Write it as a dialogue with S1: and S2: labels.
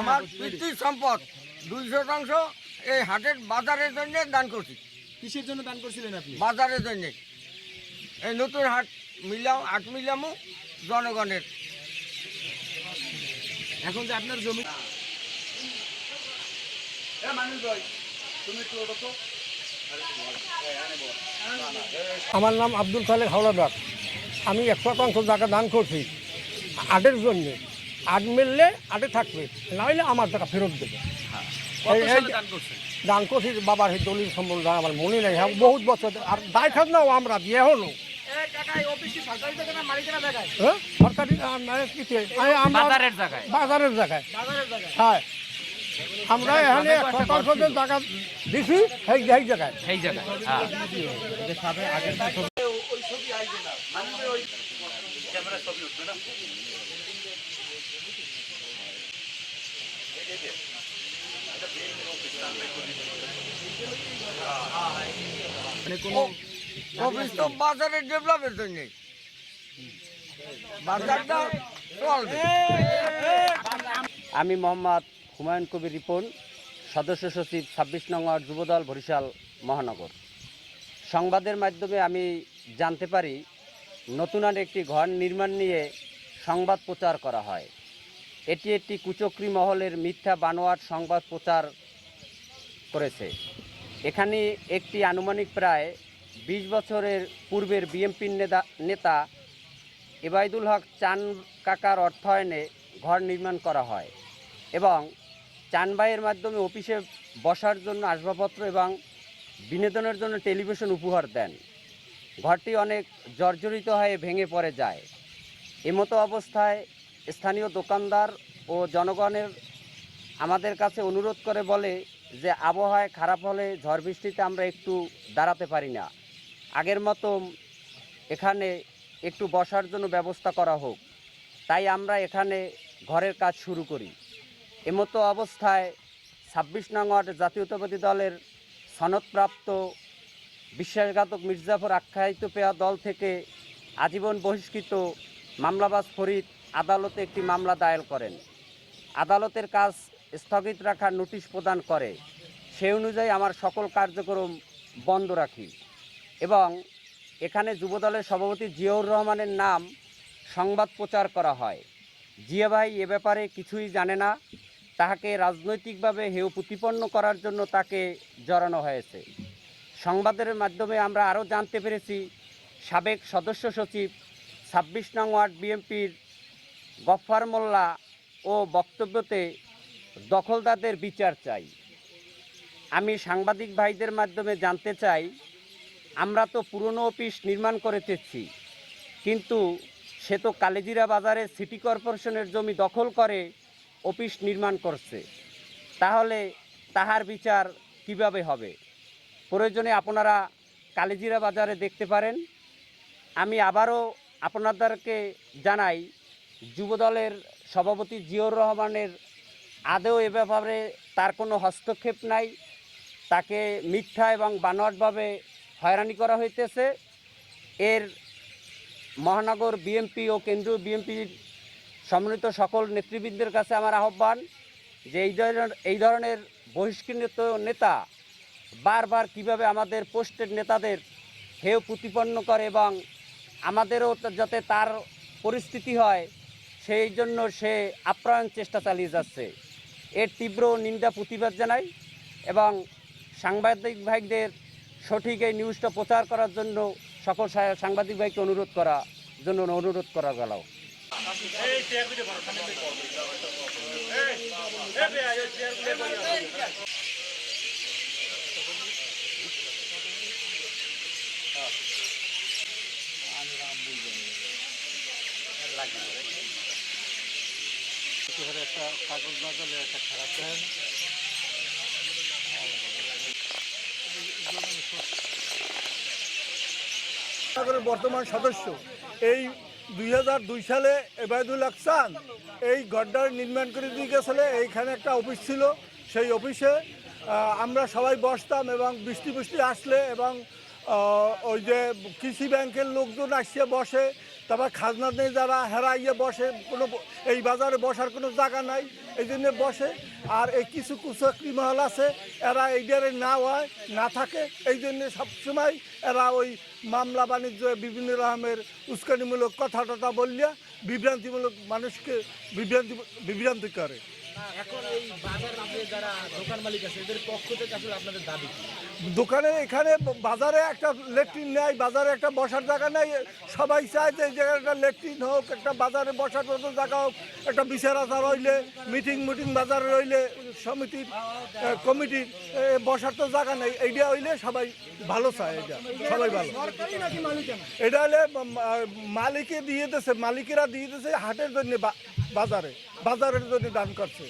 S1: আমার পিতৃ সম্পদ দুই শতাংশ এই হাটের বাজারের জন্য দান করছি।
S2: কিসের জন্য দান করছিলেন আপনি?
S1: বাজারের জন্য। এই নতুন হাট মিলাম হাট মিলামু জনগণের।
S2: এখন যে আপনার জমি
S3: আমার নাম আব্দুল খালেক হাওলাদার। আমি এক শতাংশ জায়গা দান করছি। আটের জন্য। আট মিললে আটে থাকবে নাহলে আমার টাকা ফেরত দেবে।
S2: কত
S3: এই-
S2: দান
S3: করছি বাবার এই দলিল সম্বন্ধে আমার মনে নেই হ্যাঁ বহুত বছর আর দায় খাত নাও আমরা দিয়ে হলো। হ্যাঁ? সরকারি মানে? আমি- আমরা-
S2: বাজারের জায়গায়।
S3: বাজারের জায়গায়। হ্যাঁ। আমরা এখানে জায়গা দিছি সেই সেই জায়গায়।
S2: সেই জায়গায় হ্যাঁ। মানে কোনো
S1: অফিস তো বাজারের ডেভেলপের জন্য বাজারটা চলবে।
S4: আমি মোহাম্মদ হুমায়ুন কবির রিপন সদস্য সচিব ছাব্বিশ নং ওয়ার্ড যুবদল বরিশাল মহানগর। সংবাদের মাধ্যমে আমি জানতে পারি নতুন আর একটি ঘর নির্মাণ নিয়ে সংবাদ প্রচার করা হয়। এটি একটি কুচক্রি মহলের মিথ্যা বানোয়াট সংবাদ প্রচার করেছে। এখানে একটি আনুমানিক প্রায় বিশ বছরের পূর্বের বিএনপির নেতা নেতা এবায়দুল হক চান কাকার অর্থায়নে ঘর নির্মাণ করা হয় এবং চানবাইয়ের মাধ্যমে অফিসে বসার জন্য আসবাবপত্র এবং বিনোদনের জন্য টেলিভিশন উপহার দেন। ঘরটি অনেক জর্জরিত হয়ে ভেঙে পড়ে যায়। এমতো অবস্থায় স্থানীয় দোকানদার ও জনগণের আমাদের কাছে অনুরোধ করে বলে যে আবহাওয়ায় খারাপ হলে ঝড় বৃষ্টিতে আমরা একটু দাঁড়াতে পারি না। আগের মতো এখানে একটু বসার জন্য ব্যবস্থা করা হোক। তাই আমরা এখানে ঘরের কাজ শুরু করি। এমতো অবস্থায় ছাব্বিশ নং ওয়ার্ড জাতীয়তাবাদী দলের সনদপ্রাপ্ত বিশ্বাসঘাতক মির্জাফর আখ্যায়িত পেয়া দল থেকে আজীবন বহিষ্কৃত মামলাবাজ ফরিদ আদালতে একটি মামলা দায়ের করেন। আদালতের কাজ স্থগিত রাখার নোটিশ প্রদান করে। সেই অনুযায়ী আমার সকল কার্যক্রম বন্ধ রাখি এবং এখানে যুবদলের সভাপতি জিয়াউর রহমানের নাম সংবাদ প্রচার করা হয়। জিয়া ভাই এ ব্যাপারে কিছুই জানে না। তাহাকে রাজনৈতিকভাবে হেয় প্রতিপন্ন করার জন্য তাকে জড়ানো হয়েছে। সংবাদের মাধ্যমে আমরা আরও জানতে পেরেছি, সাবেক সদস্য সচিব ছাব্বিশ নং ওয়ার্ড বিএনপির গফফার মোল্লা ও বক্তব্যতে দখলদারদের বিচার চাই। আমি সাংবাদিক ভাইদের মাধ্যমে জানতে চাই, আমরা তো পুরনো অফিস নির্মাণ করেতেছি, কিন্তু সে তো কালেজিরা বাজারে সিটি কর্পোরেশনের জমি দখল করে অফিস নির্মাণ করছে। তাহলে তাহার বিচার কীভাবে হবে? প্রয়োজনে আপনারা কালেজিরা বাজারে দেখতে পারেন। আমি আবারও আপনাদেরকে জানাই যুবদলের সভাপতি জিয়র রহমানের আদেও এ ব্যাপারে তার কোনো হস্তক্ষেপ নাই। তাকে মিথ্যা এবং বানোয়াটভাবে হয়রানি করা হইতেছে। এর মহানগর বিএমপি ও কেন্দ্রীয় বিএমপির সম্মিলিত সকল নেতৃবৃন্দের কাছে আমার আহ্বান যে এই ধরনের এই ধরনের বহিষ্কৃত নেতা বারবার কীভাবে আমাদের পোস্টের নেতাদের হেয় প্রতিপন্ন করে এবং আমাদেরও যাতে তার পরিস্থিতি হয় সেই জন্য সে আপ্রাণ চেষ্টা চালিয়ে যাচ্ছে এর তীব্র নিন্দা প্রতিবাদ জানাই এবং সাংবাদিক ভাইদের সঠিক এই নিউজটা প্রচার করার জন্য সকল সাংবাদিক ভাইকে অনুরোধ করা জন্য অনুরোধ করা গেল
S5: নগরের বর্তমান সদস্য, এই দুই হাজার দুই সালে এবায়দুল আকসান এই গড্ডার নির্মাণ করে দিয়ে গেছিল এইখানে একটা অফিস ছিল, সেই অফিসে আমরা সবাই বসতাম এবং বৃষ্টি বৃষ্টি আসলে এবং ওই যে কৃষি ব্যাংকের লোকজন আসিয়ে বসে, তারপর খাজনা নেই যারা হেরাইয়ে বসে, কোনো এই বাজারে বসার কোনো জায়গা নাই, এই জন্য বসে আর এই কিছু কুচক্রি মহল আছে, এরা এই এইটারে না হয়, না থাকে, এই জন্য সবসময় এরা ওই মামলা বাণিজ্য, বিভিন্ন রকমের উস্কানিমূলক কথা টথা বললিয়া বিভ্রান্তিমূলক মানুষকে বিভ্রান্তি বিভ্রান্তি করে
S2: এখন এই বাজারে যারা দোকান মালিক আছে, এদের পক্ষ থেকে আসলে আপনাদের দাবি?
S5: দোকানে এখানে বাজারে একটা লেট্রিন নেই বাজারে একটা বসার জায়গা নেই। সবাই চায় যে একটা লেট্রিন হোক একটা বাজারে বসার মতো জায়গা হোক একটা বিচার আচার রইলে মিটিং মিটিং বাজারে রইলে সমিতির কমিটির বসার তো জায়গা নেই। এইটা হইলে সবাই ভালো চায় এটা সবাই ভালো। এটা হলে মালিকে দিয়ে দিয়েছে মালিকেরা দিয়ে দিয়েছে হাটের জন্য বাজারে বাজারের জন্য দান করছে।